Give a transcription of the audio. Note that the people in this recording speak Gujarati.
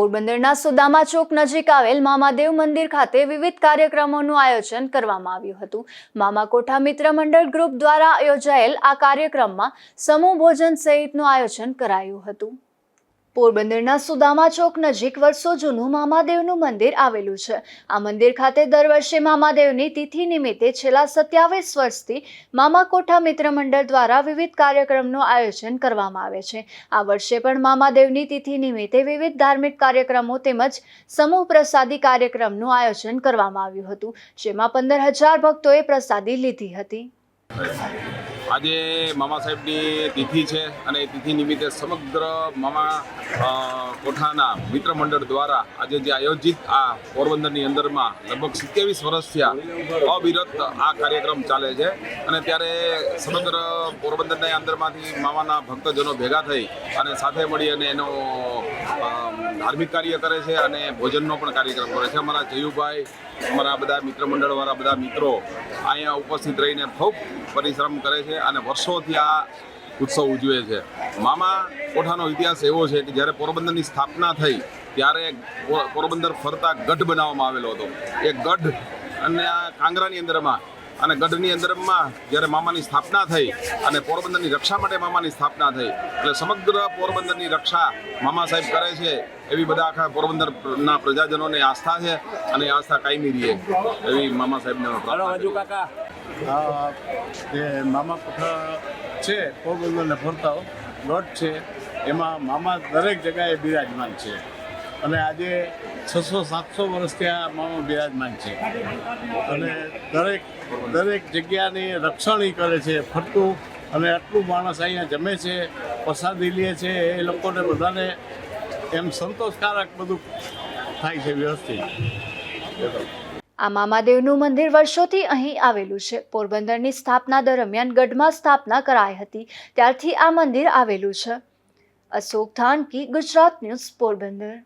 પોરબંદરના સુદામા ચોક નજીક આવેલ મામાદેવ મંદિર ખાતે વિવિધ કાર્યક્રમોનું આયોજન કરવામાં આવ્યું હતું. મામા કોઠા મિત્ર મંડળ ગ્રુપ દ્વારા યોજાયેલ આ કાર્યક્રમમાં સમૂહ ભોજન સહિતનું આયોજન કરાયું હતું. પોરબંદરના સુદામા ચોક નજીક વર્ષો જૂનું મામાદેવનું મંદિર આવેલું છે. આ મંદિર ખાતે દર વર્ષે મામાદેવની તિથિ નિમિત્તે છેલ્લા સત્યાવીસ વર્ષથી મામા કોઠા મિત્ર મંડળ દ્વારા વિવિધ કાર્યક્રમનું આયોજન કરવામાં આવે છે. આ વર્ષે પણ મામાદેવની તિથિ નિમિત્તે વિવિધ ધાર્મિક કાર્યક્રમો તેમજ સમૂહ પ્રસાદી કાર્યક્રમનું આયોજન કરવામાં આવ્યું હતું, જેમાં પંદર હજાર ભક્તોએ પ્રસાદી લીધી હતી. આજે મામા સાહેબની તિથિ છે અને એ તિથિ નિમિત્તે સમગ્ર મામા કોઠાના મિત્ર મંડળ દ્વારા આજે જે આયોજિત આ પોરબંદરની અંદરમાં લગભગ સિત્યાવીસ વર્ષ થયા, અવિરત આ કાર્યક્રમ ચાલે છે. અને ત્યારે સમગ્ર પોરબંદરના અંદરમાંથી મામાના ભક્તજનો ભેગા થઈ અને સાથે મળી અને એનો ધાર્મિક કાર્ય કરે છે અને ભોજનનો પણ કાર્યક્રમ કરે છે. અમારા જયુભાઈ, અમારા બધા મિત્ર મંડળવાળા બધા મિત્રો અહીંયા ઉપસ્થિત રહીને ખૂબ પરિશ્રમ કરે છે અને વર્ષોથી આ ઉત્સવ ઉજવે છે. મામા કોઠાનો ઇતિહાસ એવો છે કે જ્યારે પોરબંદરની સ્થાપના થઈ ત્યારે પોરબંદર ફરતા ગઢ બનાવવામાં આવેલો હતો. એ ગઢ અને આ કાંગરાની અંદરમાં અને ગઢની અંદરમાં જ્યારે મામાની સ્થાપના થઈ અને પોરબંદરની રક્ષા માટે મામાની સ્થાપના થઈ, એટલે સમગ્ર પોરબંદરની રક્ષા મામા સાહેબ કરે છે, એવી બધા આખા પોરબંદરના પ્રજાજનોને આસ્થા છે અને એ આસ્થા કાયમી રહે, એવી મામા સાહેબને કાકા. જે મામા કોઠા છે, પોરબંદરને ફરતા ગઢ છે, એમાં મામા દરેક જગ્યાએ બિરાજમાન છે અને આજે છસો સાતસો વર્ષથી આ મામા બિરાજમાન છે. અને દરેક દરેક જગ્યાની રક્ષણ કરે છે, ફરતું અને આટલું માણસ અહીંયા જમે છે, પ્રસાદી લે છે, એ લોકોને બધાને એમ સંતોષકારક બધું થાય છે વ્યવસ્થિત. આ મામાદેવનું મંદિર વર્ષોથી અહીં આવેલું છે. પોરબંદરની સ્થાપના દરમિયાન ગઢમાં સ્થાપના કરાઈ હતી. ત્યારથી આ મંદિર આવેલું છે. અશોક થાનકી ગુજરાત ન્યૂઝ પોરબંદર.